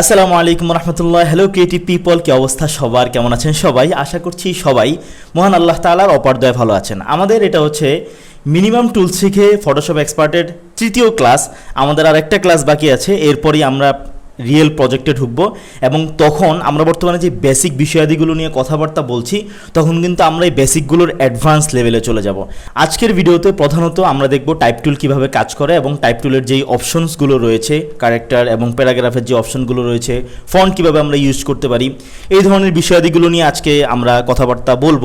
আসসালামু আলাইকুম রহমতুল্লাহ। Hello creative people কি অবস্থা সবার? কেমন আছেন সবাই? আশা করছি সবাই মহান আল্লাহ তালার অপারদয় ভালো আছেন। আমাদের এটা হচ্ছে মিনিমাম টুলস শিখে ফটোশপ এক্সপার্টের তৃতীয় ক্লাস আমাদের আর একটা ক্লাস বাকি আছে। এরপরই আমরা রিয়েল প্রজেক্টে ঢুকবো এবং তখন আমরা বর্তমানে যে বেসিক বিষয়াদিগুলো নিয়ে কথাবার্তা বলছি, তখন কিন্তু আমরা এই বেসিকগুলোর অ্যাডভান্স লেভেলে চলে যাব। আজকের ভিডিওতে প্রধানত আমরা দেখব টাইপ টুল কীভাবে কাজ করে এবং টাইপ টুলের যেই অপশনসগুলো রয়েছে ক্যারেক্টার এবং প্যারাগ্রাফের যে অপশনগুলো রয়েছে ফন্ট কীভাবে আমরা ইউজ করতে পারি, এই ধরনের বিষয়াদিগুলো নিয়ে আজকে আমরা কথাবার্তা বলব।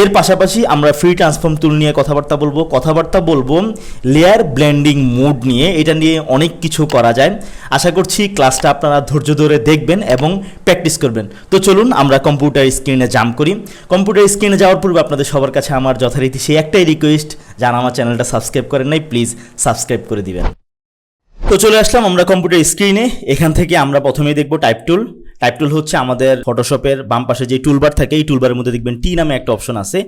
এর পাশাপাশি আমরা ফ্রি ট্রান্সফর্ম টুল নিয়ে কথাবার্তা বলব। কথাবার্তা বলব লেয়ার ব্লেন্ডিং মোড নিয়ে, এটা নিয়ে অনেক কিছু করা যায়। আশা করছি ক্লাসটা আপনারা ধৈর্য ধরে দেখবেন এবং প্র্যাকটিস করবেন। তো চলুন আমরা কম্পিউটার স্ক্রিনে জাম্প করি। কম্পিউটার স্ক্রিনে যাওয়ার পূর্বে আপনাদের সবার কাছে আমার যথারীতি সেই একটাই রিকোয়েস্ট যারা আমার চ্যানেলটা সাবস্ক্রাইব করেন নাই প্লিজ সাবস্ক্রাইব করে দিবেন। তো চলে আসলাম আমরা কম্পিউটার স্ক্রিনে এখান থেকে আমরা প্রথমেই দেখব টাইপ টুল টাইপ টুল হচ্ছে আমাদের ফটোশপের বাম পাশে যে টুলবার থাকে, এই টুলবারের মধ্যে দেখবেন টি নামে একটা অপশন আছে।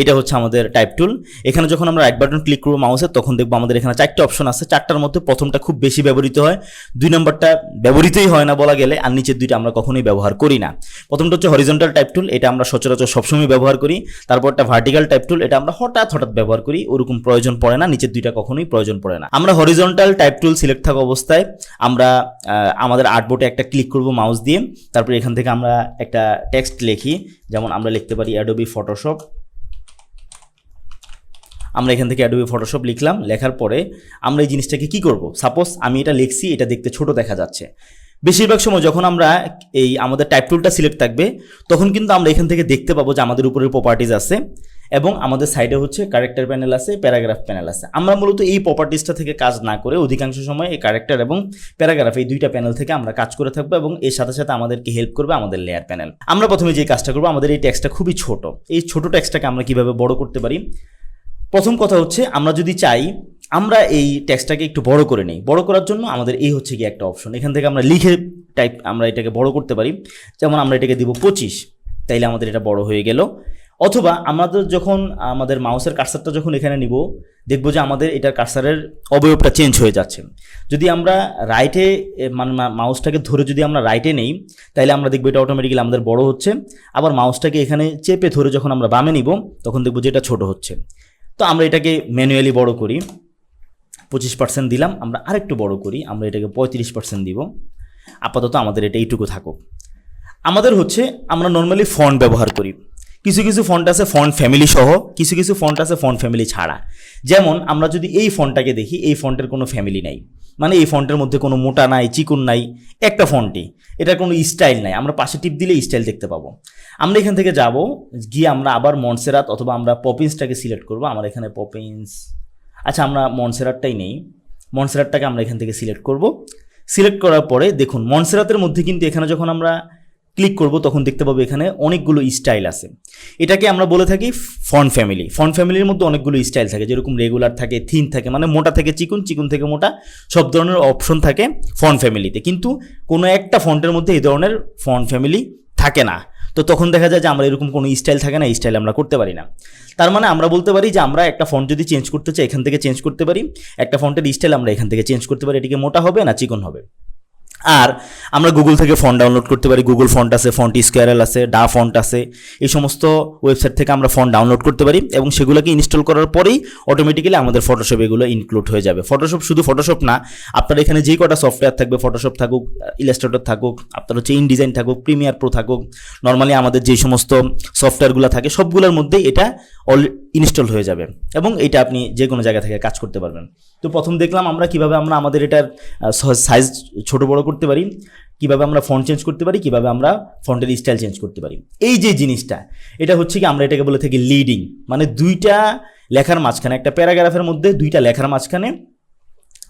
এটা হচ্ছে আমাদের টাইপ টুল এখানে যখন আমরা এক বাটন ক্লিক করব মাউসে তখন দেখব আমাদের এখানে চারটে অপশন আছে। চারটার মধ্যে প্রথমটা খুব বেশি ব্যবহৃত হয়। দুই নম্বরটা ব্যবহৃতই হয় না বলা গেলে, আর নিচের দুইটা আমরা কখনোই ব্যবহার করি না। প্রথমটা হচ্ছে হরিজন্টাল টাইপ টুল এটা আমরা সচরাচর সবসময় ব্যবহার করি। তারপরটা ভার্টিক্যাল টাইপ টুল এটা আমরা হঠাৎ হঠাৎ ব্যবহার করি। ওরকম প্রয়োজন পড়ে না, নিচের দুইটা কখনোই প্রয়োজন পড়ে না। আমরা হরিজন্টাল টাইপ টুল সিলেক্ট থাকা অবস্থায় আমরা আমাদের আর্টবোর্ডে একটা ক্লিক করব মাউস দিয়ে। তারপরে এখান থেকে আমরা একটা টেক্সট লিখি, যেমন আমরা লিখতে পারি অ্যাডোবি ফটোশপ আমরা এখান থেকে অ্যাডোবি ফটোশপ লিখলাম, লেখার পরে আমরা এই জিনিসটাকে কি করব? সাপোজ আমি এটা লিখছি, এটা দেখতে ছোট দেখা যাচ্ছে। বেশিরভাগ সময় যখন আমরা এই আমাদের টাইপ টুলটা সিলেক্ট থাকবে, তখন কিন্তু আমরা এখান থেকে দেখতে পাবো যে আমাদের উপরের প্রপার্টিজ আছে। এবং আমাদের সাইডে হচ্ছে ক্যারেক্টার প্যানেল আছে প্যারাগ্রাফ প্যানেল আছে। আমরা মূলত এই প্রপার্টিসটা থেকে কাজ না করে অধিকাংশ সময় এই ক্যারেক্টার এবং প্যারাগ্রাফ এই দুইটা প্যানেল থেকে আমরা কাজ করে থাকব এবং এর সাথে সাথে আমাদেরকে হেল্প করবে আমাদের লেয়ার প্যানেল আমরা প্রথমে যে কাজটা করব, আমাদের এই ট্যাক্সটা খুবই ছোট। এই ছোট ট্যাক্সটাকে আমরা কীভাবে বড় করতে পারি? প্রথম কথা হচ্ছে, আমরা যদি চাই, আমরা এই ট্যাক্সটাকে একটু বড় করে নিই। বড় করার জন্য আমাদের এই হচ্ছে কি একটা অপশন এখান থেকে আমরা লিখে টাইপ আমরা এটাকে বড় করতে পারি। যেমন আমরা এটাকে দিব পঁচিশ, তাইলে আমাদের এটা বড় হয়ে গেল। অথবা আমাদের যখন, আমাদের মাউসের কার্সারটা যখন এখানে নিব, দেখব যে আমাদের এটার কার্সারের অবয়বটা চেঞ্জ হয়ে যাচ্ছে। যদি আমরা রাইটে মানে মাউসটাকে ধরে যদি আমরা রাইটে নেই তাহলে আমরা দেখব এটা অটোমেটিক্যালি আমাদের বড় হচ্ছে। আবার মাউসটাকে এখানে চেপে ধরে যখন আমরা বামে নিব, তখন দেখব যে এটা ছোট হচ্ছে। তো আমরা এটাকে ম্যানুয়ালি বড় করি। পঁচিশ পার্সেন্ট দিলাম, আমরা আরেকটু বড় করি, আমরা এটাকে পঁয়ত্রিশ পার্সেন্ট দিব। আপাতত আমাদের এটা এইটুকু থাকুক। আমাদের হচ্ছে, আমরা নর্মালি ফন্ট ব্যবহার করি। কিছু কিছু ফন্ট আছে ফন্ট ফ্যামিলি সহ, কিছু কিছু ফন্ট আছে ফন্ট ফ্যামিলি ছাড়া। যেমন আমরা যদি এই ফন্টটাকে দেখি, এই ফন্টের কোনো ফ্যামিলি নাই। মানে এই ফন্টের মধ্যে কোনো মোটা নাই, চিকুন নাই, একটা ফন্টই এটার কোনো স্টাইল নাই। আমরা পাশে টিপ দিলে স্টাইল দেখতে পাবো। আমরা এখান থেকে যাব, গিয়ে আমরা আবার মনসেরাত অথবা আমরা পপিন্সটাকে সিলেক্ট করব। আমার এখানে পপিন্স আচ্ছা আমরা মনসেরাতটাই নেই। মনসেরাতটাকে আমরা এখান থেকে সিলেক্ট করব। সিলেক্ট করার পরে দেখুন, মনসেরাতের মধ্যে কিন্তু এখানে যখন আমরা ক্লিক করব, তখন দেখতে পাবো এখানে অনেকগুলো স্টাইল আছে। এটাকে আমরা বলে থাকি ফন্ট ফ্যামিলি। ফন্ট ফ্যামিলির মধ্যে অনেকগুলো স্টাইল থাকে, যেরকম রেগুলার থাকে থিন থাকে মানে মোটা থেকে চিকুন চিকুন থেকে মোটা, সব ধরনের অপশন থাকে ফন্ট ফ্যামিলিতে। কিন্তু কোনো একটা ফন্টের মধ্যে এই ধরনের ফন্ট ফ্যামিলি থাকে না। তো তখন দেখা যায় যে আমরা এরকম কোনো স্টাইল থাকে না স্টাইল আমরা করতে পারি না। তার মানে আমরা বলতে পারি যে আমরা একটা ফন্ট যদি চেঞ্জ করতে চাই, এখান থেকে চেঞ্জ করতে পারি। একটা ফন্টের স্টাইল আমরা এখান থেকে চেঞ্জ করতে পারি, এটিকে মোটা হবে না চিকন হবে। আর আমরা গুগল থেকে ফন্ট ডাউনলোড করতে পারি। গুগল ফন্ট আছে ফন্ট স্কোয়ারেল আছে ডা ফন্ট আছে। এই সমস্ত ওয়েবসাইট থেকে আমরা ফন্ট ডাউনলোড করতে পারি এবং সেগুলোকে ইনস্টল করার পরেই অটোমেটিক্যালি আমাদের ফটোশপ এগুলো ইনক্লুড হয়ে যাবে। ফটোশপ শুধু ফটোশপ না, আপনার এখানে যে কটা সফটওয়্যার থাকবে ফটোশপ থাকুক ইলাস্ট্রেটর থাকুক, আপনার হচ্ছে ইন ডিজাইন থাকুক প্রিমিয়ার প্রো থাকুক নর্মালি আমাদের যে সমস্ত সফটওয়্যারগুলো থাকে, সবগুলোর মধ্যেই এটা অল ইনস্টল হয়ে যাবে। এবং এটা আপনি যে কোনো জায়গা থেকে কাজ করতে পারবেন। তো প্রথম দেখলাম আমরা কীভাবে আমরা আমাদের এটার সাইজ ছোট বড় করতে পারি, কীভাবে আমরা ফন্ট চেঞ্জ করতে পারি, কীভাবে আমরা ফন্টের স্টাইল চেঞ্জ করতে পারি। এই যে জিনিসটা, এটা হচ্ছে কি আমরা এটাকে বলে থাকি লিডিং মানে দুইটা লেখার মাঝখানে, একটা প্যারাগ্রাফের মধ্যে দুইটা লেখার মাঝখানে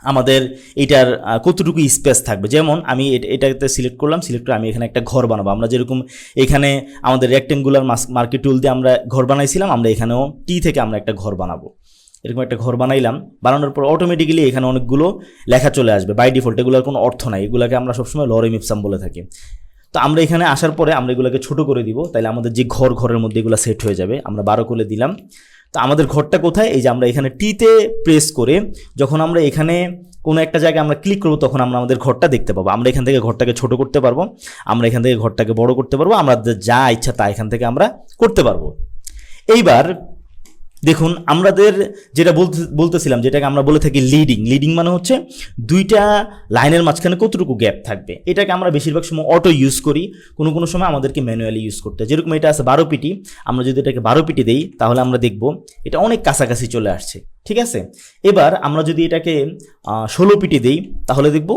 আমাদের এটার কতটুকু স্পেস থাকবে। যেমন আমি এট- এটাতে সিলেক্ট করলাম সিলেক্ট করে আমি এখানে একটা ঘর বানাবো। আমরা যেরকম এখানে আমাদের রেক্টেঙ্গুলার মার্কেট টুল দিয়ে আমরা ঘর বানাইছিলাম, আমরা এখানেও টি থেকে আমরা একটা ঘর বানাবো। এরকম একটা ঘর বানাইলাম, বানানোর পর অটোমেটিক্যালি এখানে অনেকগুলো লেখা চলে আসবে। বাই ডিফল্ট এগুলোর কোনো অর্থ নাই। এগুলোকে আমরা সবসময় লরে মিপসাম বলে থাকি। তো আমরা এখানে আসার পরে আমরা এগুলোকে ছোট করে দিব তাহলে আমাদের যে ঘর, ঘরের মধ্যে এগুলো সেট হয়ে যাবে। আমরা বারো করে দিলাম। তো আমাদের ঘরটা কোথায়? এই যে আমরা এখানে টিতে প্রেস করে যখন আমরা এখানে কোনো একটা জায়গায় আমরা ক্লিক করব, তখন আমরা আমাদের ঘরটা দেখতে পাবো। আমরা এখান থেকে ঘরটাকে ছোট করতে পারব। আমরা এখান থেকে ঘরটাকে বড় করতে পারব। আমাদের যা ইচ্ছা তা এখান থেকে আমরা করতে পারব। এইবার দেখুন আমাদের যেটা বলতে, বলতেছিলাম, যেটাকে আমরা বলে থাকি লিডিং লিডিং মানে হচ্ছে দুইটা লাইনের মাঝখানে কতটুকু গ্যাপ থাকবে এটাকে আমরা বেশিরভাগ সময় অটো ইউজ করি, কোনো কোনো সময় আমাদেরকে ম্যানুয়ালি ইউজ করতে। যেরকম এটা আছে বারো পিটি, আমরা যদি এটাকে বারো পিটি দিই, তাহলে আমরা দেখব এটা অনেক কাছাকাছি চলে আসছে, ঠিক আছে এবার আমরা যদি এটাকে ষোলো পিটি দিই, তাহলে দেখব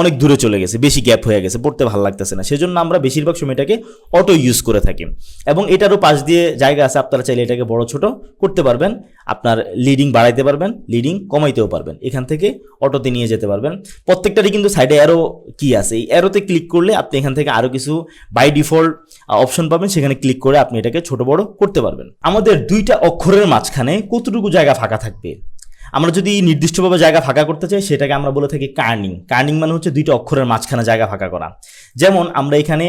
অনেক দূরে চলে গেছে, বেশি গ্যাপ হয়ে গেছে, পড়তে ভালো লাগতেছে না। সেজন্য আমরা বেশিরভাগ সময় এটাকে অটো ইউজ করে থাকি। এবং এটারও পাশ দিয়ে জায়গা আছে, আপনারা চাইলে এটাকে বড় ছোট করতে পারবেন, আপনার লিডিং বাড়াইতে পারবেন লিডিং কমাইতেও পারবেন, এখান থেকে অটোতে নিয়ে যেতে পারবেন। প্রত্যেকটারই কিন্তু সাইডে অ্যারো কি আছে। এই অ্যারোতে ক্লিক করলে আপনি এখান থেকে আরও কিছু বাই ডিফল্ট অপশন পাবেন, সেখানে ক্লিক করে আপনি এটাকে ছোট বড় করতে পারবেন। আমাদের দুইটা অক্ষরের মাঝখানে কতটুকু জায়গা ফাঁকা থাকবে? আমরা যদি নির্দিষ্টভাবে জায়গা ফাঁকা করতে চাই, সেটাকে আমরা বলে থাকি কার্নিং। কার্নিং মানে হচ্ছে দুইটা অক্ষরের মাঝখানে জায়গা ফাঁকা করা। যেমন আমরা এখানে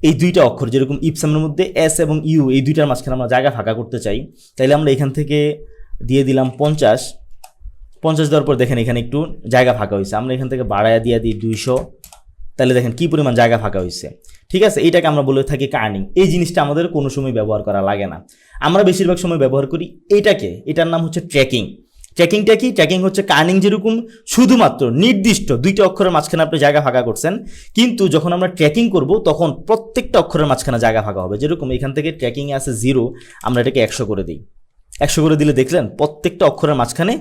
এই দুইটা অক্ষর, যেরকম ইপসামের মধ্যে এস এবং ইউ, এই দুইটার মাঝখানে আমরা জায়গা ফাঁকা করতে চাই, তাইলে আমরা এখান থেকে দিয়ে দিলাম পঞ্চাশ। পঞ্চাশ দেওয়ার পর দেখেন এখানে একটু জায়গা ফাঁকা হয়েছে। আমরা এখান থেকে বাড়ায়া দিয়ে দিই দুইশো। তাহলে দেখেন কি পরিমাণ জায়গা ফাঁকা হয়েছে। ঠিক আছে, এইটাকে আমরা বলে থাকি কার্নিং। এই জিনিসটা আমাদের কোনো সময় ব্যবহার করা লাগে না। আমরা বেশিরভাগ সময় ব্যবহার করি এইটাকে এটার নাম হচ্ছে ট্র্যাকিং। ট্র্যাকিংটা কি? ট্র্যাকিং হচ্ছে কার্নিং যেরকম, শুধুমাত্র নির্দিষ্ট দুইটা অক্ষরের মাঝখানে আপনি জায়গা ফাঁকা করছেন। কিন্তু যখন আমরা ট্র্যাকিং করব, তখন প্রত্যেকটা অক্ষরের মাঝখানে জায়গা ফাঁকা হবে। যেরকম এখান থেকে ট্র্যাকিংয়ে আছে জিরো আমরা এটাকে একশো করে দিই। একশো করে দিলে দেখলেন, প্রত্যেকটা অক্ষরের মাঝখানে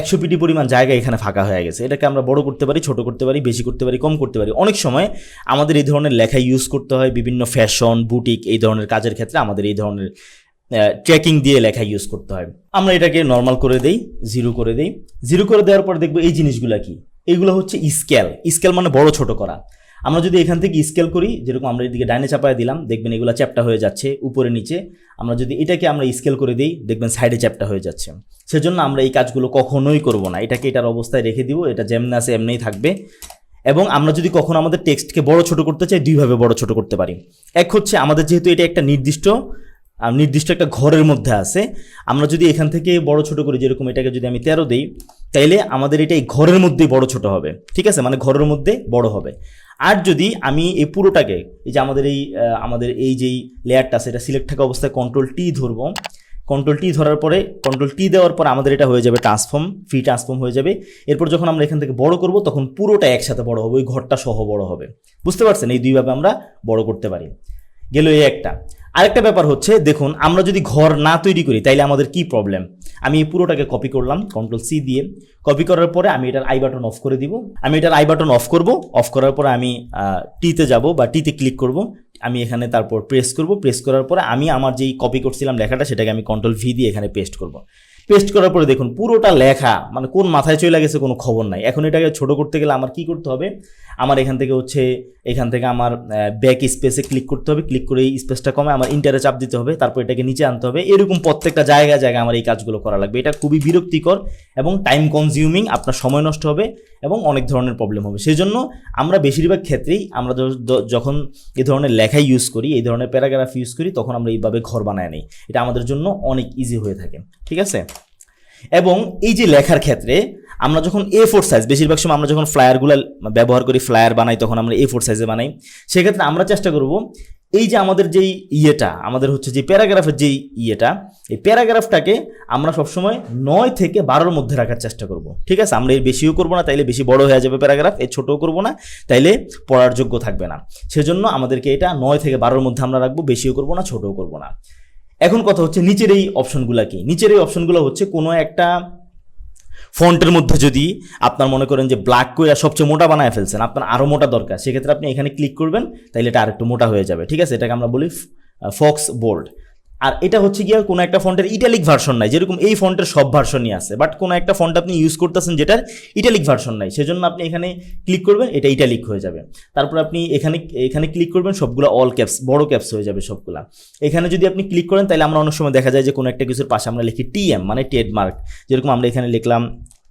একশো পিটি পরিমাণ জায়গা এখানে ফাঁকা হয়ে গেছে। এটাকে আমরা বড় করতে পারি, ছোট করতে পারি, বেশি করতে পারি, কম করতে পারি। অনেক সময় আমাদের এই ধরনের লেখা ইউজ করতে হয়, বিভিন্ন ফ্যাশন বুটিক এই ধরনের কাজের ক্ষেত্রে আমাদের এই ধরনের ট্র্যাকিং দিয়ে লেখা ইউজ করতে হয়। আমরা এটাকে নর্মাল করে দেই জিরো করে দেই। জিরো করে দেওয়ার পর দেখব এই জিনিসগুলো কি? এইগুলো হচ্ছে স্কেল স্কেল মানে বড় ছোট করা। আমরা যদি এখান থেকে স্কেল করি, যেরকম আমরা এদিকে ডাইনে চাপায় দিলাম, দেখবেন এগুলো চ্যাপটা হয়ে যাচ্ছে উপরে নিচে। আমরা যদি এটাকে আমরা স্কেল করে দিই, দেখবেন সাইডে চ্যাপটা হয়ে যাচ্ছে। সেজন্য আমরা এই কাজগুলো কখনোই করব না। এটাকে এটার অবস্থায় রেখে দিব, এটা যেমন আছে এমনিই থাকবে। এবং আমরা যদি কখনো আমাদের টেক্সটকে বড় ছোট করতে চাই, দুইভাবে বড় ছোট করতে পারি। এক হচ্ছে আমাদের যেহেতু এটা একটা নির্দিষ্ট নির্দিষ্ট একটা ঘরের মধ্যে আছে। আমরা যদি এখান থেকে বড় ছোট করি, যেরকম এটাকে যদি আমি তেরো দিই, তাইলে আমাদের এটা এই ঘরের মধ্যেই বড় ছোট হবে। ঠিক আছে? মানে ঘরের মধ্যে বড় হবে। আর যদি আমি এই পুরোটাকে, এই যে আমাদের এই আমাদের এই যেই লেয়ারটা সেটা সিলেক্ট থাকা অবস্থায় কন্ট্রোল টি ধরবো। কন্ট্রোল টি ধরার পরে কন্ট্রোল টি দেওয়ার পর আমাদের এটা হয়ে যাবে ট্রান্সফর্ম ফ্রি ট্রান্সফর্ম হয়ে যাবে। এরপর যখন আমরা এখান থেকে বড় করব, তখন পুরোটা একসাথে বড় হবে, ওই ঘরটা সহ বড় হবে। বুঝতে পারছেন? এই দুইভাবে আমরা বড় করতে পারি। গেল এই একটা। আরেকটা ব্যাপার হচ্ছে, দেখুন, আমরা যদি ঘর না তৈরি করি, তাইলে আমাদের কি প্রবলেম আমি এই পুরোটাকে কপি করলাম কন্ট্রোল সি দিয়ে। কপি করার পরে আমি এটার আই বাটন অফ করে দিব। আমি এটার আই বাটন অফ করব অফ করার পরে আমি টিতে যাব বা টিতে ক্লিক করব। আমি এখানে তারপর প্রেস করব। প্রেস করার পরে আমি আমার যেই কপি করছিলাম লেখাটা, সেটাকে আমি কন্ট্রোল ভি দিয়ে এখানে পেস্ট করব। পেস্ট করার পরে দেখুন, পুরোটা লেখা মানে কোন মাথায় চলে গেছে কোনো খবর নাই। এখন এটাকে ছোট করতে গেলে আমার কি করতে হবে? আমার এখান থেকে হচ্ছে, এখান থেকে আমার ব্যাক স্পেসে ক্লিক করতে হবে। ক্লিক করে এই স্পেসটা কমে আমার ইন্টারে চাপ দিতে হবে। তারপর এটাকে নিচে আনতে হবে। এরকম প্রত্যেকটা জায়গায় জায়গায় আমার এই কাজগুলো করা লাগবে। এটা খুবই বিরক্তিকর এবং টাইম কনজিউমিং আপনার সময় নষ্ট হবে এবং অনেক ধরনের প্রবলেম হবে। সেই জন্য আমরা বেশিরভাগ ক্ষেত্রেই আমরা যখন এই ধরনের লেখা ইউজ করি, এই ধরনের প্যারাগ্রাফ ইউজ করি, তখন আমরা এইভাবে ঘর বানায় নিই। এটা আমাদের জন্য অনেক ইজি হয়ে থাকে। ঠিক আছে? এবং এই যে লেখার ক্ষেত্রে আমরা যখন এ ফোর সাইজ বেশিরভাগ সময় আমরা যখন ফ্লায়ারগুলো ব্যবহার করি ফ্লায়ার বানাই, তখন আমরা এ ফোর সাইজে বানাই। সেক্ষেত্রে আমরা চেষ্টা করব এই যে আমাদের যেই ইয়েটা, আমাদের হচ্ছে যে প্যারাগ্রাফের যেই ইয়েটা, এই প্যারাগ্রাফটাকে আমরা সবসময় নয় থেকে বারোর মধ্যে রাখার চেষ্টা করব। ঠিক আছে? আমরা এর বেশিও করব না, তাইলে বেশি বড় হয়ে যাবে প্যারাগ্রাফ, এর ছোটও করব না, তাইলে পড়ার যোগ্য থাকবে না। সেজন্য আমাদেরকে এটা নয় থেকে বারোর মধ্যে আমরা রাখব, বেশিও করব না, ছোটও করব না। এখন কথা হচ্ছে নিচের এই অপশনগুলো কি? নিচের এই অপশনগুলো হচ্ছে কোনো একটা ফন্টের মধ্যে যদি আপনার মনে করেন যে ব্ল্যাক করে সবচেয়ে মোটা বানায় ফেলছেন, আপনার আরও মোটা দরকার। সেক্ষেত্রে আপনি এখানে ক্লিক করবেন তাহলে এটা আরেকটু মোটা হয়ে যাবে। ঠিক আছে? এটাকে আমরা বলি ফক্স বোল্ড আর এটা হচ্ছে গিয়ে কোনো একটা ফন্টের ইটালিক ভার্সন নাই, যেরকম এই ফন্টের সব ভার্সনই আছে বাট কোনো একটা ফন্ট আপনি ইউজ করতেছেন যেটার ইটালিক ভার্সন নাই, সেজন্য আপনি এখানে ক্লিক করবেন, এটা ইটালিক হয়ে যাবে। তারপর আপনি এখানে এখানে ক্লিক করবেন, সবগুলো অল ক্যাপস বড় ক্যাপস হয়ে যাবে সবগুলা। এখানে যদি আপনি ক্লিক করেন, তাহলে আমরা অনেক সময় দেখা যায় যে কোনো একটা কিছুর পাশে আমরা লিখি টিএম মানে ট্রেডমার্ক যেরকম আমরা এখানে লিখলাম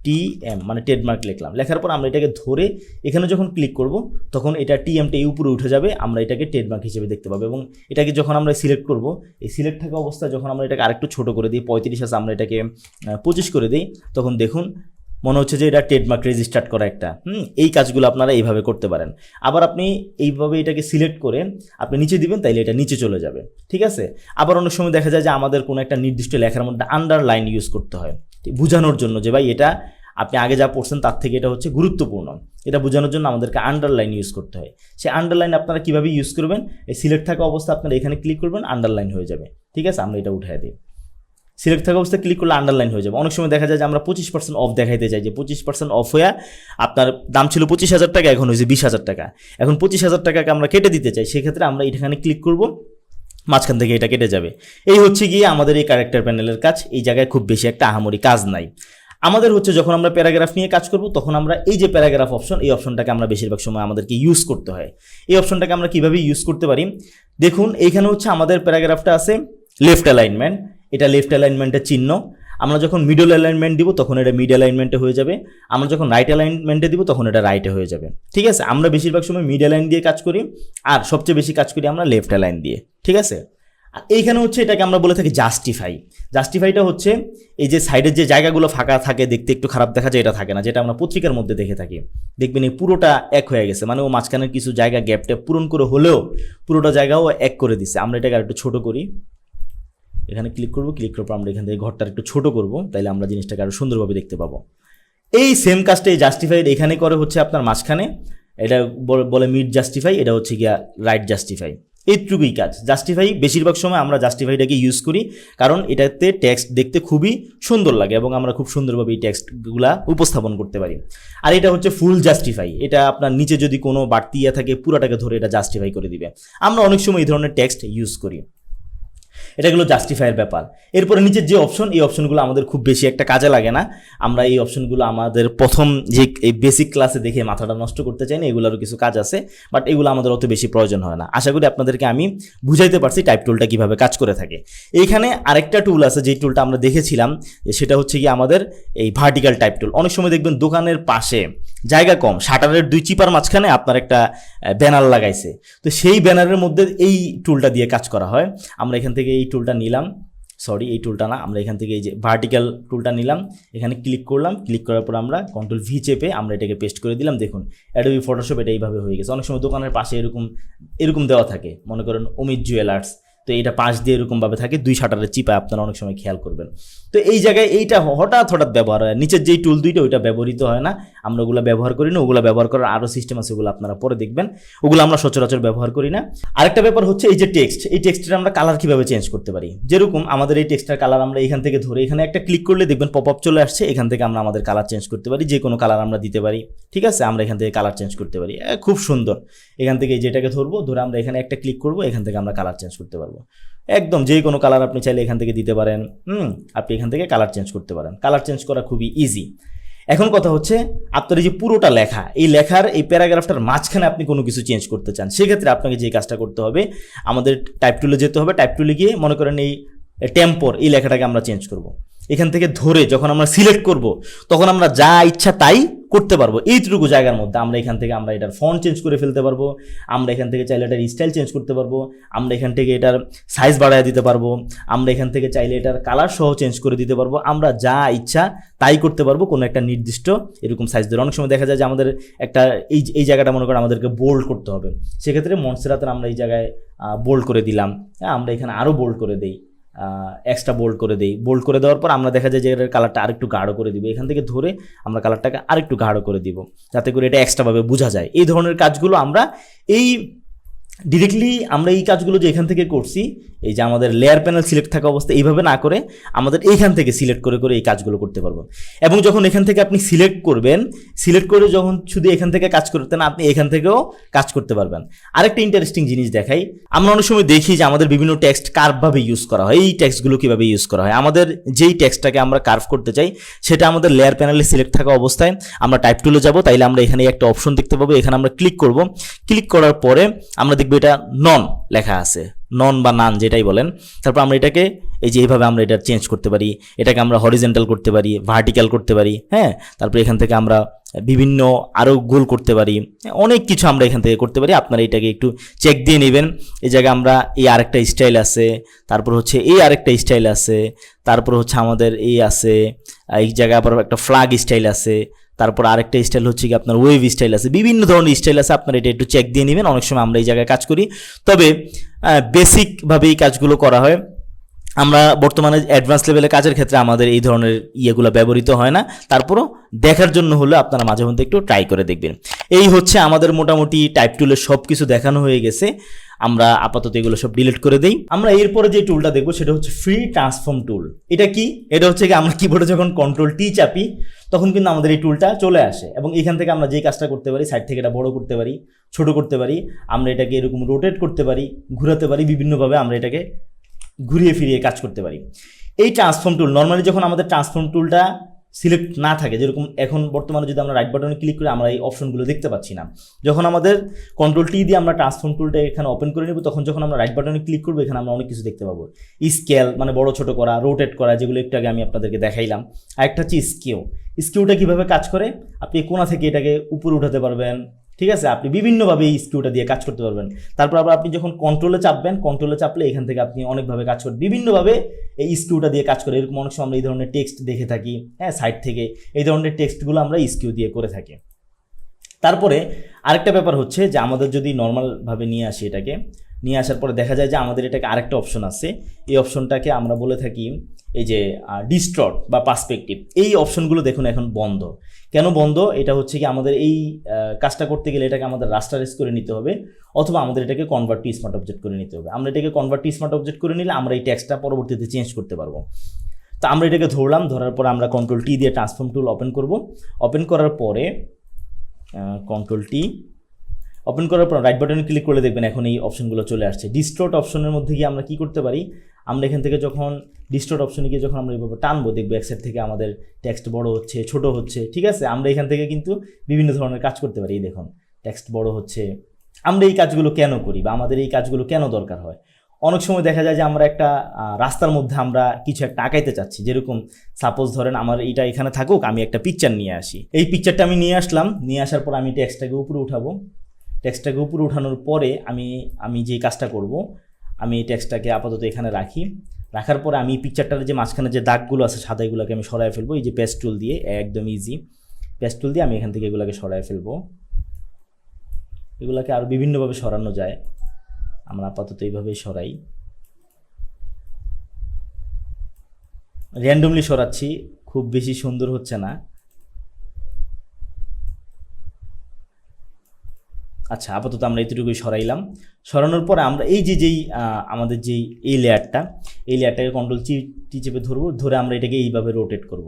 টি এম মানে ট্রেডমার্ক লিখলাম। লেখার পর আমরা এটাকে ধরে এখানে যখন ক্লিক করব, তখন এটা টি এমটা এই উপরে উঠে যাবে, আমরা এটাকে ট্রেডমার্ক হিসেবে দেখতে পাবো এবং এটাকে যখন আমরা সিলেক্ট করব, এই সিলেক্ট থাকা অবস্থায় যখন আমরা এটাকে আরেকটু ছোট করে দিই, পঁয়ত্রিশ আছে, আমরা এটাকে পঁচিশ করে দিই, তখন দেখুন মনে হচ্ছে যে এটা ট্রেডমার্ক রেজিস্টার্ড করা একটা। হুম, এই কাজগুলো আপনারা এইভাবে করতে পারেন। আবার আপনি এইভাবে এটাকে সিলেক্ট করে আপনি নিচে দিবেন, তাইলে এটা নিচে চলে যাবে। ঠিক আছে? আবার অনেক সময় দেখা যায় যে আমাদের কোনো একটা নির্দিষ্ট লেখার মধ্যে আন্ডারলাইন ইউজ করতে হয়। বোঝানোর জন্য যে ভাই এটা আপনি আগে যা পড়ছেন তার থেকে এটা হচ্ছে গুরুত্বপূর্ণ। এটা বোঝানোর জন্য আমাদেরকে আন্ডারলাইন ইউজ করতে হয়। সেই আন্ডারলাইন আপনারা কীভাবে ইউজ করবেন? এই সিলেক্ট থাকা অবস্থা আপনারা এখানে ক্লিক করবেন আন্ডারলাইন হয়ে যাবে। ঠিক আছে? আমরা এটা উঠাই দিই। সিলেক্ট থাকা অবস্থায় ক্লিক করলে আন্ডারলাইন হয়ে যাবে। অনেক সময় দেখা যায় যে আমরা পঁচিশ পার্সেন্ট অফ দেখাইতে চাই যে পঁচিশ পার্সেন্ট অফ হয়ে আপনার দাম ছিল পঁচিশ হাজার টাকা, এখন হয়েছে বিশ হাজার টাকা। এখন পঁচিশ হাজার টাকাকে আমরা কেটে দিতে চাই, সেক্ষেত্রে আমরা এখানে ক্লিক করব। মাঝখান থেকে এটা কেটে যাবে। এই হচ্ছে গিয়ে আমাদের এই ক্যারেক্টার প্যানেলের কাজ। এই জায়গায় খুব বেশি একটা আহামরি কাজ নাই। আমাদের হচ্ছে যখন আমরা প্যারাগ্রাফ নিয়ে কাজ করব, তখন আমরা এই যে প্যারাগ্রাফ অপশন এই অপশনটাকে আমরা বেশিরভাগ সময় আমাদেরকে ইউজ করতে হয়। এই অপশনটাকে আমরা কীভাবে ইউজ করতে পারি? দেখুন, এইখানে হচ্ছে আমাদের প্যারাগ্রাফটা আছে লেফট অ্যালাইনমেন্ট এটা লেফট অ্যালাইনমেন্টের চিহ্ন। আমরা যখন মিডল অ্যালাইনমেন্ট দিব, তখন এটা মিড অ্যালাইনমেন্টে হয়ে যাবে। আমরা যখন রাইট অ্যালাইনমেন্টে দিব, তখন এটা রাইটে হয়ে যাবে। ঠিক আছে? আমরা বেশিরভাগ সময় মিড অ্যালাইন দিয়ে কাজ করি। আর সবচেয়ে বেশি কাজ করি আমরা লেফট অ্যালাইন দিয়ে। ঠিক আছে? আর এইখানে হচ্ছে এটাকে আমরা বলে থাকি জাস্টিফাই জাস্টিফাইটা হচ্ছে এই যে সাইডের যে জায়গাগুলো ফাঁকা থাকে, দেখতে একটু খারাপ দেখা যায়, এটা থাকে না, যেটা আমরা পত্রিকার মধ্যে দেখে থাকি। দেখবেন এই পুরোটা এক হয়ে গেছে মানে ও মাঝখানের কিছু জায়গা গ্যাপটা পূরণ করে হলেও পুরোটা জায়গাও এক করে দিছে। আমরা এটাকে আর একটু ছোট করি। এখানে ক্লিক করব ক্লিক করার পর আমরা এখান থেকে ঘরটা একটু ছোট করব, তাইলে আমরা জিনিসটাকে আরও সুন্দরভাবে দেখতে পাবো। এই সেম কাজটা এই জাস্টিফাইড এখানে করে হচ্ছে আপনার মাঝখানে। এটা বলে মিড জাস্টিফাই এটা হচ্ছে গিয়া রাইট জাস্টিফাই এইটুকুই কাজ। জাস্টিফাই বেশিরভাগ সময় আমরা জাস্টিফাইটাকে ইউজ করি, কারণ এটাতে টেক্সট দেখতে খুবই সুন্দর লাগে এবং আমরা খুব সুন্দরভাবে এই টেক্সটগুলা উপস্থাপন করতে পারি। আর এটা হচ্ছে ফুল জাস্টিফাই এটা আপনার নিচে যদি কোনো বাড়তি ইয়ে থাকে, পুরাটাকে ধরে এটা জাস্টিফাই করে দিবে। আমরা অনেক সময় এই ধরনের টেক্সট ইউজ করি। এটা গেলো জাস্টিফাইয়ের ব্যাপার। এরপরে নিচের যে অপশন এই অপশনগুলো আমাদের খুব বেশি একটা কাজে লাগে না। আমরা এই অপশনগুলো আমাদের প্রথম যে এই বেসিক ক্লাসে দেখে মাথাটা নষ্ট করতে চাই না এগুলোরও কিছু কাজ আছে বাট এগুলো আমাদের অত বেশি প্রয়োজন হয় না। আশা করি আপনাদেরকে আমি বুঝাইতে পারছি টাইপ টুলটা কীভাবে কাজ করে থাকে। এইখানে আরেকটা টুল আছে, যেই টুলটা আমরা দেখেছিলাম সেটা হচ্ছে কি আমাদের এই ভার্টিক্যাল টাইপ টুল অনেক সময় দেখবেন দোকানের পাশে জায়গা কম, শাটারের দুই চিপার মাঝখানে আপনার একটা ব্যানার লাগাইছে। তো সেই ব্যানারের মধ্যে এই টুলটা দিয়ে কাজ করা হয়। আমরা এখান থেকে এই টুলটা নিলাম। সরি এই টুলটা না, আমরা এখান থেকে এই যে ভার্টিক্যাল টুলটা নিলাম। এখানে ক্লিক করলাম ক্লিক করার পর আমরা কন্ট্রোল ভি চেপে আমরা এটাকে পেস্ট করে দিলাম। দেখুন অ্যাডোবি ফটোশপ এটা এইভাবে হয়ে গেছে। অনেক সময় দোকানের পাশে এরকম এরকম দেওয়া থাকে। মনে করেন অমিত জুয়েলার্স তো এটা পাশ দিয়ে এরকমভাবে থাকে, দুই শাটারের চিপা আপনারা অনেক সময় খেয়াল করবেন। তো এই জায়গায় এইটা হঠাৎ হঠাৎ ব্যবহার হয়। নিচের যেই টুল দুইটা, ওইটা ব্যবহৃত হয় না। আমরা ওগুলো ব্যবহার করি না, ওগুলো ব্যবহার করার আরও সিস্টেম আছে, ওগুলো আপনারা পরে দেখবেন। ওগুলো আমরা সচরাচর ব্যবহার করি না। আরেকটা ব্যাপার হচ্ছে এই যে টেক্সট এই টেক্সটের আমরা কালার কীভাবে চেঞ্জ করতে পারি? যেরকম আমাদের এই টেক্সটের কালার আমরা এখান থেকে ধরে, এখানে একটা ক্লিক করলে দেখবেন পপ আপ চলে আসছে, এখান থেকে আমরা আমাদের কালার চেঞ্জ করতে পারি। যে কোনো কালার আমরা দিতে পারি। ঠিক আছে? আমরা এখান থেকে কালার চেঞ্জ করতে পারি। খুব সুন্দর। এখান থেকে যেটাকে ধরবো, ধরে আমরা এখানে একটা ক্লিক করব, এখান থেকে আমরা কালার চেঞ্জ করতে পারব। একদম যে কোনো কালার আপনি চাইলে এখান থেকে দিতে পারেন। হুম, আপনি এখান থেকে কালার চেঞ্জ করতে পারেন। কালার চেঞ্জ করা খুবই ইজি এখন কথা হচ্ছে, আপনার এই যে পুরোটা লেখা, এই লেখার, এই প্যারাগ্রাফটার মাঝখানে আপনি কোনো কিছু চেঞ্জ করতে চান, সেক্ষেত্রে আপনাকে যে কাজটা করতে হবে, আমাদের টাইপ টুলে যেতে হবে। টাইপ টুলে গিয়ে মনে করেন এই টেম্পোর এই লেখাটাকে আমরা চেঞ্জ করব। এখান থেকে ধরে যখন আমরা সিলেক্ট করব, তখন আমরা যা ইচ্ছা তাই করতে পারব। এইটুকু জায়গার মধ্যে আমরা এখান থেকে আমরা এটার ফন্ট চেঞ্জ করে ফেলতে পারব। আমরা এখান থেকে চাইলে এটার স্টাইল চেঞ্জ করতে পারব। আমরা এখান থেকে এটার সাইজ বাড়ায় দিতে পারব। আমরা এখান থেকে চাইলে এটার কালার সহ চেঞ্জ করে দিতে পারব। আমরা যা ইচ্ছা তাই করতে পারব। কোনো একটা নির্দিষ্ট এরকম সাইজ ধরে। অনেক সময় দেখা যায় যে আমাদের একটা এই এই জায়গাটা মনে করেন আমাদেরকে বোল্ড করতে হবে। সেক্ষেত্রে মনসেরাতে আমরা এই জায়গায় বোল্ড করে দিলাম। হ্যাঁ আমরা এখানে আরও বোল্ড করে দিই। এক্সট্রা বোল্ড করে দিই। বোল্ড করে দেওয়ার পর আমরা দেখা যায় যে এর কালারটা আরেকটু গাঢ় করে দিব। এখান থেকে ধরে আমরা কালারটাকে আরেকটু গাঢ় করে দিব, যাতে করে এটা এক্সট্রাভাবে বোঝা যায়। এই ধরনের কাজগুলো আমরা এই ডিরেক্টলি আমরা এই কাজগুলো যে এখান থেকে করছি এই যে আমাদের লেয়ার প্যানেল সিলেক্ট থাকা অবস্থা এইভাবে না করে আমাদের এইখান থেকে সিলেক্ট করে করে এই কাজগুলো করতে পারব। এবং যখন এখান থেকে আপনি সিলেক্ট করবেন সিলেক্ট করে যখন শুধু এখান থেকে কাজ করতেন আপনি এখান থেকেও কাজ করতে পারবেন। আরেকটা ইন্টারেস্টিং জিনিস দেখাই, আমরা অনেক সময় দেখি যে আমাদের বিভিন্ন টেক্সট কার্ভভাবে ইউজ করা হয়। এই টেক্সটগুলো কীভাবে ইউজ করা হয়? আমাদের যেই টেক্সটটাকে আমরা কার্ভ করতে চাই, সেটা আমাদের লেয়ার প্যানেলে সিলেক্ট থাকা অবস্থায় আমরা টাইপ টুলে যাব, তাইলে আমরা এখানে একটা অপশন দেখতে পাবো, এখানে আমরা ক্লিক করব। ক্লিক করার পরে আমরা দেখব এটা নন লেখা আছে। নন বা নান যেটাই বলেন, তারপর আমরা এটাকে, এই যে এইভাবে আমরা এটা চেঞ্জ করতে পারি, এটাকে আমরা হরিজেন্টাল করতে পারি ভার্টিক্যাল করতে পারি হ্যাঁ? তারপরে এখান থেকে আমরা বিভিন্ন আরও গোল করতে পারি অনেক কিছু আমরা এখান থেকে করতে পারি, আপনারা এটাকে একটু চেক দিয়ে নেবেন। এই জায়গায় আমরা এই আরেকটা স্টাইল আছে, তারপর হচ্ছে এই আরেকটা স্টাইল আছে, তারপর হচ্ছে আমাদের এই আছে, এই জায়গায় আবার একটা ফ্লাগ স্টাইল আছে তারপর আরেকটা স্টাইল হচ্ছে কি আপনার ওয়েভ স্টাইল আছে। বিভিন্ন ধরনের স্টাইল আছে, আপনারা এটা একটু চেক দিয়ে নেবেন। অনেক সময় আমরা এই জায়গায় কাজ করি। তবে বেসিকভাবে এই কাজগুলো করা হয়। আমরা বর্তমানে অ্যাডভান্স লেভেলে কাজের ক্ষেত্রে আমাদের এই ধরনের ইয়েগুলো ব্যবহৃত হয় না। তারপরও দেখার জন্য হলে আপনারা মাঝে মধ্যে একটু ট্রাই করে দেখবেন। এই হচ্ছে আমাদের মোটামুটি টাইপ টুলের সব কিছু দেখানো হয়ে গেছে। আমরা আপাতত এগুলো সব ডিলিট করে দেই। আমরা এরপরে যে টুলটা দেখব সেটা হচ্ছে ফ্রি ট্রান্সফর্ম টুল এটা কি? এটা হচ্ছে কি আমরা কিবোর্ডে যখন কন্ট্রোল টি চাপি, তখন কিন্তু আমাদের এই টুলটা চলে আসে। এবং এখান থেকে আমরা যেই কাজটা করতে পারি সাইড থেকে এটা বড় করতে পারি, ছোট করতে পারি, আমরা এটাকে এরকম রোটেট করতে পারি, ঘুরাতে পারি, বিভিন্নভাবে আমরা এটাকে ঘুরিয়ে ফিরিয়ে কাজ করতে পারি। এই ট্রান্সফর্ম টুল নর্মালি যখন আমাদের ট্রান্সফর্ম টুলটা সিলেক্ট না থাকে, যেরকম এখন বর্তমানে যদি আমরা রাইট বাটনে ক্লিক করি আমরা এই অপশনগুলো দেখতে পাচ্ছি না। যখন আমাদের কন্ট্রোল টি দিয়ে আমরা ট্রান্সফর্ম টুলটা এখানে ওপেন করে নেব, তখন যখন আমরা রাইট বাটনে ক্লিক করব, এখানে আমরা অনেক কিছু দেখতে পাবো। স্কেল মানে বড় ছোট করা রোটেট করা, যেগুলো একটু আগে আমি আপনাদেরকে দেখাইলাম। আরেকটা হচ্ছে স্কিউ স্কিউটা কীভাবে কাজ করে? আপনি কোনা থেকে এটাকে উপরে উঠাতে পারবেন ঠিক আছে? আপনি বিভিন্নভাবে এই স্কিউটা দিয়ে কাজ করতে পারবেন। তারপর আবার আপনি যখন কন্ট্রোলে চাপবেন কন্ট্রোলে চাপলে এখান থেকে আপনি অনেকভাবে কাজ করবেন বিভিন্নভাবে এই স্কিউটা দিয়ে কাজ করে। এরকম অনেক সময় আমরা এই ধরনের টেক্সট দেখে থাকি হ্যাঁ সাইড থেকে। এই ধরনের টেক্সটগুলো আমরা স্কিউ দিয়ে করে থাকি। তারপরে আরেকটা ব্যাপার হচ্ছে যে, আমাদের যদি নর্মালভাবে নিয়ে আসি এটাকে, নিয়ে আসার পরে দেখা যায় যে, আমাদের এটাকে আরেকটা অপশন আছে। এই অপশনটাকে আমরা বলে থাকি এই যে ডিস্ট্রট বা পার্সপেক্টিভ এই অপশনগুলো দেখুন এখন বন্ধ। কেন বন্ধ? এটা হচ্ছে কি আমাদের এই কাজটা করতে গেলে এটাকে আমাদের রাস্টারাইজ করে নিতে হবে, অথবা আমাদের এটাকে কনভার্ট টু স্মার্ট অবজেক্ট করে নিতে হবে। আমরা এটাকে কনভার্ট টু স্মার্ট অবজেক্ট করে নিলে আমরা এই ট্যাক্সটা পরবর্তীতে চেঞ্জ করতে পারব। তো আমরা এটাকে ধরলাম, ধরার পর আমরা কন্ট্রোল টি দিয়ে ট্রান্সফর্ম টুল ওপেন করব। ওপেন করার পরে কন্ট্রোল টি ওপেন করার পর রাইট বাটনে ক্লিক করলে দেখবেন এখন এই অপশনগুলো চলে আসছে। ডিস্ট্রোট অপশনের মধ্যে গিয়ে আমরা কি করতে পারি? আমরা এখান থেকে যখন ডিস্ট্রোট অপশনে গিয়ে যখন আমরা এইভাবে টানবো, দেখব এক সাইড থেকে আমাদের টেক্সট বড় হচ্ছে, ছোট হচ্ছে, ঠিক আছে? আমরা এখান থেকে কিন্তু বিভিন্ন ধরনের কাজ করতে পারি। এই দেখুন টেক্সট বড় হচ্ছে। আমরা এই কাজগুলো কেন করি বা আমাদের এই কাজগুলো কেন দরকার হয়? অনেক সময় দেখা যায় যে আমরা একটা রাস্তার মধ্যে আমরা কিছু একটা আঁকাইতে চাচ্ছি। যেরকম সাপোজ ধরেন আমার এইটা এখানে থাকুক, আমি একটা পিকচার নিয়ে আসি। এই পিকচারটা আমি নিয়ে আসলাম, নিয়ে আসার পর আমি টেক্সটটাকে উপরে উঠাবো। টেক্সটটাকে উপরে উঠানোর পরে আমি আমি যে কাজটা করব, আমি এই টেক্সটটাকে আপাতত এখানে রাখি। রাখার পরে আমি পিকচারটার যে মাঝখানে যে দাগগুলো আছে সাদা এগুলোকে আমি সরাই ফেলব, এই যে পেস্টুল দিয়ে, একদম ইজি পেস্টুল দিয়ে আমি এখান থেকে এগুলোকে সরাই ফেলব। এগুলোকে আরও বিভিন্নভাবে সরানো যায়। আমরা আপাতত এইভাবেই সরাই। র্যান্ডমলি সরাচ্ছি, খুব বেশি সুন্দর হচ্ছে না। আচ্ছা আপাতত আমরা এতটুকুই সরাইলাম। সরানোর পরে আমরা এই যে যেই আমাদের যেই এই লেয়ারটা, এই লেয়ারটাকে কন্ট্রোল চি টি চেপে ধরবো, ধরে আমরা এটাকে এইভাবে রোটেট করব।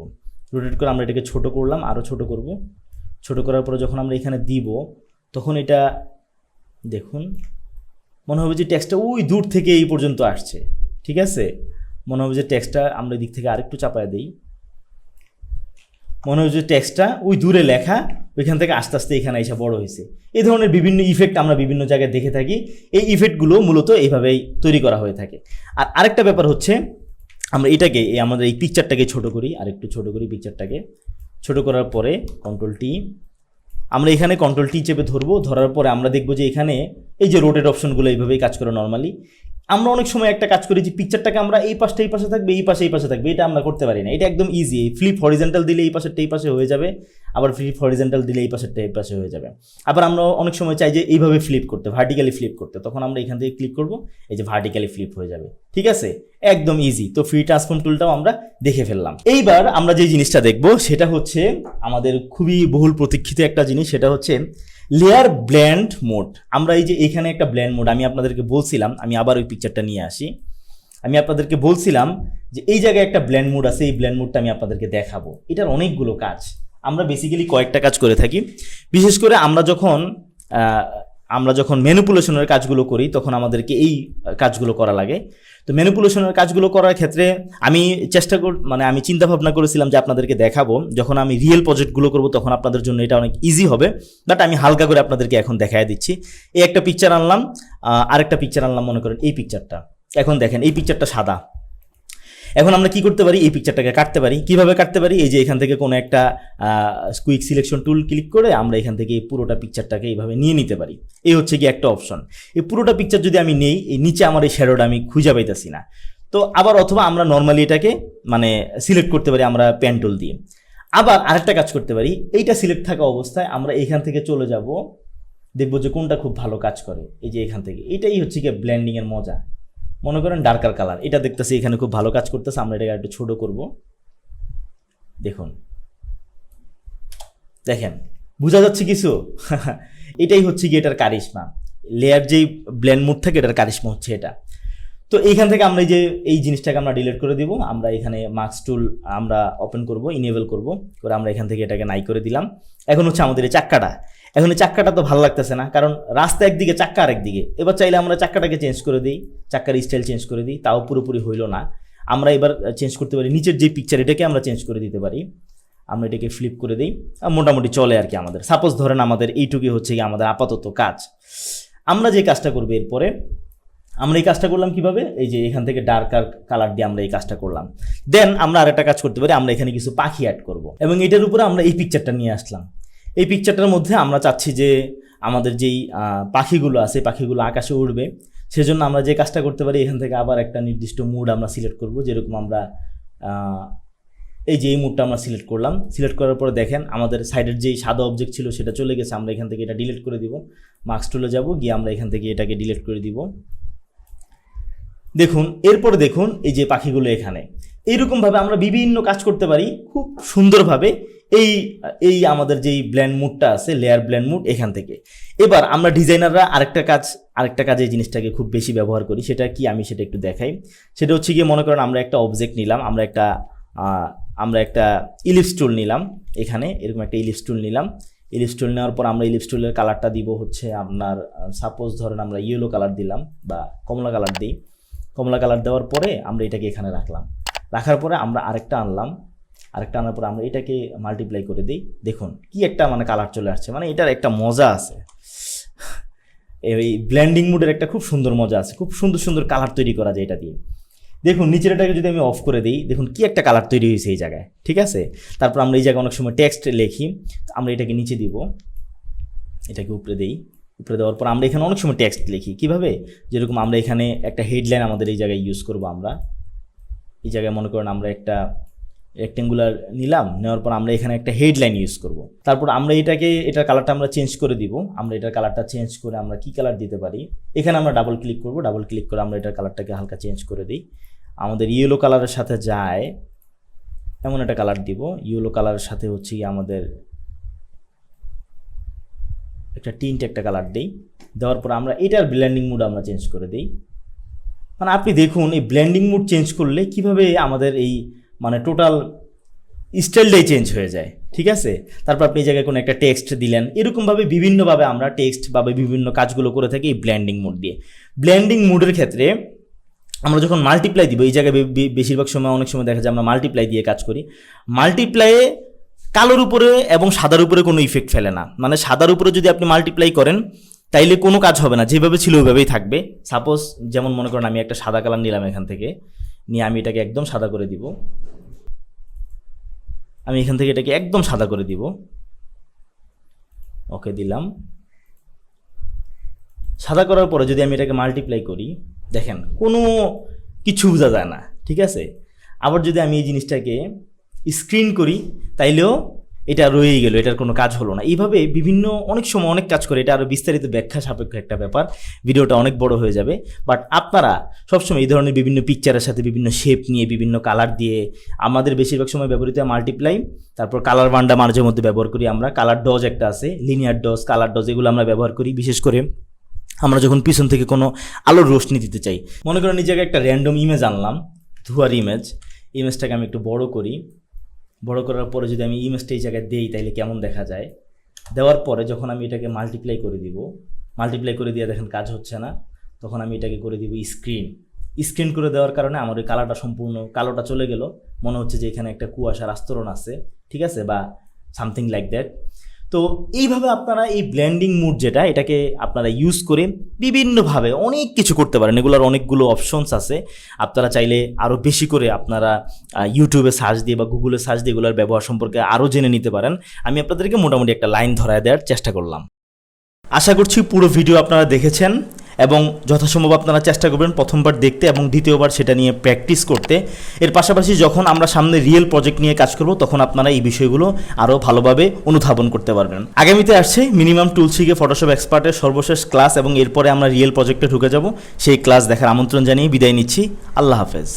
রোটেট করে আমরা এটাকে ছোট করলাম আরও ছোট করব। ছোট করার পরে যখন আমরা এখানে দিব, তখন এটা, দেখুন, মনে হবে যে টেক্সটটা ওই দূর থেকে এই পর্যন্ত আসছে, ঠিক আছে? মনে হবে যে টেক্সটটা আমরা দিক থেকে আরেকটু চাপায় দিই। মনে হবে যে টেক্সটটা ওই দূরে লেখা ওইখান থেকে আস্তে আস্তে এখানে এসে বড় হয়েছে। এই ধরনের বিভিন্ন ইফেক্ট আমরা বিভিন্ন জায়গায় দেখে থাকি। এই ইফেক্টগুলো মূলত এইভাবেই তৈরি করা হয়ে থাকে। আর আরেকটা ব্যাপার হচ্ছে, আমরা এটাকে, এই আমাদের এই পিকচারটাকে ছোট করি, আর একটু ছোট করি পিকচারটাকে ছোট করার পরে কন্ট্রোল টি আমরা এখানে কন্ট্রোল টি চেপে ধরবো। ধরার পরে আমরা দেখব যে এখানে এই যে রোটেট অপশনগুলো এইভাবেই কাজ করে নর্মালি আমরা অনেক সময় একটা কাজ করি যে পিকচারটাকে আমরা এই পাশটা এই পাশে থাকবে, এই পাশে এই পাশে থাকবে। এটা আমরা করতে পারি না। এটা একদম ইজি ফ্লিপ হরিজেন্টাল দিলে এই পাশেরটা এই পাশে হয়ে যাবে। আবার ফ্লিপ হরিজেন্টাল দিলে এই পাশেরটা এই পাশে হয়ে যাবে। আবার আমরা অনেক সময় চাই যে এইভাবে ফ্লিপ করতে ভার্টিক্যালি ফ্লিপ করতে। তখন আমরা এখান থেকে ক্লিক করব, এই যে ভার্টিক্যালি ফ্লিপ হয়ে যাবে। ঠিক আছে? একদম ইজি তো ফ্রি ট্রান্সফর্ম টুলটাও আমরা দেখে ফেললাম। এইবার আমরা যে জিনিসটা দেখব, সেটা হচ্ছে আমাদের খুবই বহুল প্রতীক্ষিত একটা জিনিস, সেটা হচ্ছে লেয়ার ব্ল্যান্ড মোড আমরা এই যে এখানে একটা ব্ল্যান্ড মোড আমি আপনাদেরকে বলছিলাম, আমি আবার ওই পিকচারটা নিয়ে আসি। আমি আপনাদেরকে বলছিলাম যে এই জায়গায় একটা ব্ল্যান্ড মোড আছে, এই ব্ল্যান্ড মোডটা আমি আপনাদেরকে দেখাবো। এটার অনেকগুলো কাজ। আমরা বেসিক্যালি কয়েকটা কাজ করে থাকি। বিশেষ করে আমরা যখন আমরা যখন ম্যানুপুলেশনের কাজগুলো করি, তখন আমাদেরকে এই কাজগুলো করা লাগে। তো ম্যানিপুলেশনের কাজগুলো করার ক্ষেত্রে আমি চেষ্টা কর মানে আমি চিন্তা ভাবনা করেছিলাম যে আপনাদেরকে দেখাবো। যখন আমি রিয়েল প্রজেক্টগুলো করব, তখন আপনাদের জন্য এটা অনেক ইজি হবে। বাট আমি হালকা করে আপনাদেরকে এখন দেখায় দিচ্ছি। এই একটা পিকচার আনলাম আরেকটা পিকচার আনলাম, মনে করেন এই পিকচারটা এখন দেখেন, এই পিকচারটা সাদা। এখন আমরা কি করতে পারি? এই পিকচারটাকে কাটতে পারি। কীভাবে কাটতে পারি? এই যে এখান থেকে কোনো একটা কুইক সিলেকশন টুল ক্লিক করে আমরা এখান থেকে এই পুরোটা পিকচারটাকে এইভাবে নিয়ে নিতে পারি। এই হচ্ছে কি একটা অপশন এই পুরোটা পিকচার যদি আমি নেই, এই নিচে আমার এই শ্যাডোটা আমি খুঁজে পাইতেছি না। তো আবার অথবা আমরা নর্মালি এটাকে মানে সিলেক্ট করতে পারি আমরা পেন টুল দিয়ে। আবার আরেকটা কাজ করতে পারি। এইটা সিলেক্ট থাকা অবস্থায় আমরা এখান থেকে চলে যাব। দেখব যে কোনটা খুব ভালো কাজ করে। এই যে এখান থেকে। এটাই হচ্ছে গিয়ে ব্ল্যান্ডিংয়ের মজা। মনে করেন ডার্কার কালার এটা দেখতেছি, এখানে খুব ভালো কাজ করতেছে, আমরা এটাকে একটু ছোট করব। দেখুন। দেখেন, বোঝা যাচ্ছে কিছু? এটাই হচ্ছে কি এটার কারিশমা। লেয়ার যেই ব্ল্যান্ড মুড থাকে, এটার কারিশমা হচ্ছে এটা। তো এইখান থেকে আমরা যে, এই জিনিসটাকে আমরা ডিলিট করে দিব। আমরা এখানে মার্কস টুল আমরা ওপেন করব ইনেবল করব। করে আমরা এখান থেকে এটাকে নাই করে দিলাম। এখন হচ্ছে আমাদের এই চাক্কাটা। এখন এই চাক্কাটা তো ভালো লাগতেছে না, কারণ রাস্তা একদিকে, চাক্কা আরেকদিকে। এবার চাইলে আমরা চাক্কাটাকে চেঞ্জ করে দিই, চাক্কার স্টাইল চেঞ্জ করে দিই, তাও পুরোপুরি হইল না। আমরা এবার চেঞ্জ করতে পারি, নিচের যে পিকচার এটাকে আমরা চেঞ্জ করে দিতে পারি। আমরা এটাকে ফ্লিপ করে দিই, আর মোটামুটি চলে আর কি আমাদের। সাপোজ ধরেন আমাদের এইটুকুই হচ্ছে কি আমাদের আপাতত কাজ। আমরা যে কাজটা করব এরপরে, আমরা এই কাজটা করলাম কীভাবে? এই যে এখান থেকে ডার্কার কালার দিয়ে আমরা এই কাজটা করলাম। দেন আমরা আরেকটা কাজ করতে পারি, আমরা এখানে কিছু পাখি অ্যাড করব। এবং এটার উপরে আমরা এই পিকচারটা নিয়ে আসলাম। এই পিকচারটার মধ্যে আমরা চাচ্ছি যে আমাদের যেই পাখিগুলো আছে পাখিগুলো আকাশে উড়বে, সেজন্য আমরা যে কাজটা করতে পারি, এখান থেকে আবার একটা নির্দিষ্ট মুড আমরা সিলেক্ট করব, যেরকম আমরা এই যে এই মুডটা আমরা সিলেক্ট করলাম। সিলেক্ট করার পরে দেখেন, আমাদের সাইডের যেই সাদা অবজেক্ট ছিল, সেটা চলে গেছে, আমরা এখান থেকে এটা ডিলিট করে দিব। মার্কস টুলে যাব, গিয়ে আমরা এখান থেকে এটাকে ডিলিট করে দিব। দেখুন, এরপরে দেখুন, এই যে পাখিগুলো এখানে। এইরকমভাবে আমরা বিভিন্ন কাজ করতে পারি, খুব সুন্দরভাবে। এই এই আমাদের যেই ব্ল্যান্ড মুডটা আছে লেয়ার ব্ল্যান্ড মুড এখান থেকে। এবার আমরা ডিজাইনাররা আরেকটা কাজ, আরেকটা কাজে এই জিনিসটাকে খুব বেশি ব্যবহার করি, সেটা কি আমি সেটা একটু দেখাই। সেটা হচ্ছে গিয়ে মনে করেন আমরা একটা অবজেক্ট নিলাম, আমরা একটা আমরা একটা ইলিপস টুল নিলাম এখানে, এরকম একটা ইলিপস টুল নিলাম। ইলিপস টুল নেওয়ার পর আমরা ইলিপস টুলের কালারটা দিব হচ্ছে আপনার সাপোজ ধরেন আমরা ইয়েলো কালার দিলাম বা কমলা কালার দিই। কমলা কালার দেওয়ার পরে আমরা এটাকে এখানে রাখলাম। রাখার পরে আমরা আরেকটা আনলাম। আরেকটা আনার পরে আমরা এটাকে মাল্টিপ্লাই করে দিই। দেখুন, কি একটা মানে কালার চলে আসছে। মানে এটার একটা মজা আছে। এই ব্ল্যান্ডিং মুডের একটা খুব সুন্দর মজা আছে। খুব সুন্দর সুন্দর কালার তৈরি করা যায় এটা দিয়ে। দেখুন নিচের এটাকে যদি আমি অফ করে দিই, দেখুন কি একটা কালার তৈরি হয়েছে এই জায়গায়। ঠিক আছে? তারপর আমরা এই জায়গায় অনেক সময় টেক্সট লিখি। আমরা এটাকে নিচে দিব। এটাকে উপরে দেই। উপরে দেওয়ার পর আমরা এখানে অনেক সময় টেক্সট লিখি। কীভাবে? যেরকম আমরা এখানে একটা হেডলাইন আমাদের এই জায়গায় ইউজ করব আমরা। এই জায়গায় মনে করেন আমরা একটা রেক্টেঙ্গুলার নিলাম, নেওয়ার পর আমরা এখানে একটা হেডলাইন ইউজ করব। তারপর আমরা এটাকে, এটার কালারটা আমরা চেঞ্জ করে দিব। আমরা এটার কালারটা চেঞ্জ করে আমরা কি কালার দিতে পারি? এখানে আমরা ডাবল ক্লিক করব ডাবল ক্লিক করে আমরা এটার কালারটাকে হালকা চেঞ্জ করে দিই। আমাদের ইয়েলো কালারের সাথে যায়, এমন একটা কালার দিব। ইয়েলো কালারের সাথে হচ্ছে আমাদের একটা টিন্ট একটা কালার দিই। দেওয়ার পর আমরা এটার ব্ল্যান্ডিং মুড আমরা চেঞ্জ করে দিই। মানে আপনি দেখুন, এই ব্ল্যান্ডিং মুড চেঞ্জ করলে কীভাবে আমাদের এই মানে টোটাল স্টাইলটাই চেঞ্জ হয়ে যায়, ঠিক আছে? তারপর আপনি জায়গায় কোনো একটা টেক্সট দিলেন, এরকমভাবে বিভিন্নভাবে আমরা টেক্সট বা বিভিন্ন কাজগুলো করে থাকি এই ব্ল্যান্ডিং মুড দিয়ে। ব্ল্যান্ডিং মুডের ক্ষেত্রে আমরা যখন মাল্টিপ্লাই দিব, এই জায়গায় বেশিরভাগ সময় অনেক সময় দেখা যায় আমরা মাল্টিপ্লাই দিয়ে কাজ করি। মাল্টিপ্লাইয়ে কালোর উপরে এবং সাদার উপরে কোনো ইফেক্ট ফেলে না। মানে সাদার উপরে যদি আপনি মাল্টিপ্লাই করেন, তাইলে কোনো কাজ হবে না। যেভাবে ছিল ওইভাবেই থাকবে। সাপোজ যেমন মনে করেন আমি একটা সাদা কালার নিলাম এখান থেকে। নিয়ে আমি এটাকে একদম সাদা করে দিব। আমি এখান থেকে এটাকে একদম সাদা করে দিব। ওকে, দিলাম। সাদা করার পরে যদি আমি এটাকে মাল্টিপ্লাই করি, দেখেন, কোনো কিছু বোঝা যায় না, ঠিক আছে? আবার যদি আমি এই জিনিসটাকে স্ক্রিন করি, তাইলেও এটা রয়েই গেল, এটার কোনো কাজ হলো না। এইভাবে বিভিন্ন, অনেক সময় অনেক কাজ করে, এটা আরও বিস্তারিত ব্যাখ্যা সাপেক্ষ একটা ব্যাপার। ভিডিওটা অনেক বড় হয়ে যাবে। বাট আপনারা সবসময় এই ধরনের বিভিন্ন পিকচারের সাথে বিভিন্ন শেপ নিয়ে, বিভিন্ন কালার দিয়ে, আমাদের বেশিরভাগ সময় ব্যবহৃত মাল্টিপ্লাই তারপর কালার বান্ডা মাঝে মধ্যে ব্যবহার করি আমরা। কালার ডজ একটা আছে লিনিয়ার ডজ কালার ডজ এগুলো আমরা ব্যবহার করি। বিশেষ করে আমরা যখন পিছন থেকে কোনো আলোর রোশনি দিতে চাই, মনে করেন জায়গায় একটা র্যান্ডম ইমেজ আনলাম, ধুয়ার ইমেজ ইমেজটাকে আমি একটু বড় করি। বড় করার পরে যদি আমি ইমেজটা এই জায়গায় দিই, তাহলে কেমন দেখা যায়? দেওয়ার পরে যখন আমি এটাকে মাল্টিপ্লাই করে দিব মাল্টিপ্লাই করে দিয়ে দেখেন কাজ হচ্ছে না, তখন আমি এটাকে করে দিব স্ক্রিন স্ক্রিন করে দেওয়ার কারণে আমার ওই কালারটা সম্পূর্ণ, কালোটা চলে গেল। মনে হচ্ছে যে এখানে একটা কুয়াশার আস্তরণ আছে, ঠিক আছে? বা সামথিং লাইক দ্যাট তো এইভাবে আপনারা এই ব্ল্যান্ডিং মুড যেটা, এটাকে আপনারা ইউজ করে বিভিন্নভাবে অনেক কিছু করতে পারেন। এগুলোর অনেকগুলো অপশনস আছে। আপনারা চাইলে আরও বেশি করে আপনারা ইউটিউবে সার্চ দিয়ে বা গুগলে সার্চ দিয়ে এগুলোর ব্যবহার সম্পর্কে আরও জেনে নিতে পারেন। আমি আপনাদেরকে মোটামুটি একটা লাইন ধরায় দেওয়ার চেষ্টা করলাম। আশা করছি পুরো ভিডিও আপনারা দেখেছেন। এবং যথাসম্ভব আপনারা চেষ্টা করবেন প্রথমবার দেখতে এবং দ্বিতীয়বার সেটা নিয়ে প্র্যাকটিস করতে। এর পাশাপাশি যখন আমরা সামনে রিয়েল প্রজেক্ট নিয়ে কাজ করব, তখন আপনারা এই বিষয়গুলো আরও ভালোভাবে অনুধাবন করতে পারবেন। আগামীতে আসছে মিনিমাম টুল শিখে ফটোশপ এক্সপার্টের সর্বশেষ ক্লাস এবং এরপরে আমরা রিয়েল প্রজেক্টে ঢুকে যাব। সেই ক্লাস দেখার আমন্ত্রণ জানিয়ে বিদায় নিচ্ছি। আল্লাহ হাফেজ।